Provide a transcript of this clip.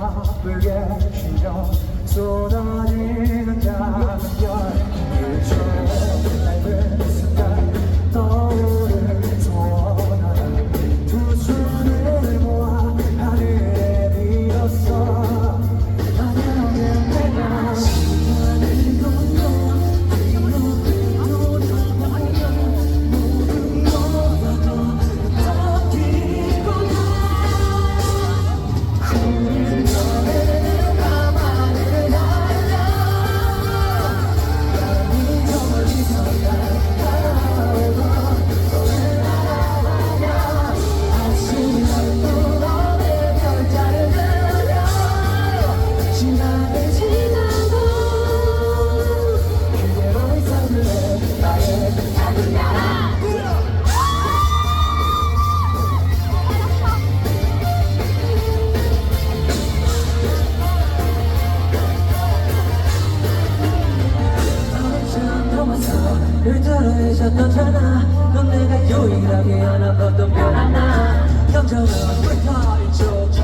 아프게 비려 쏟아 늘 따라해서 나타나 넌 내가 유일하게 안아봤던 변한 나. 경전은 우리 있죠.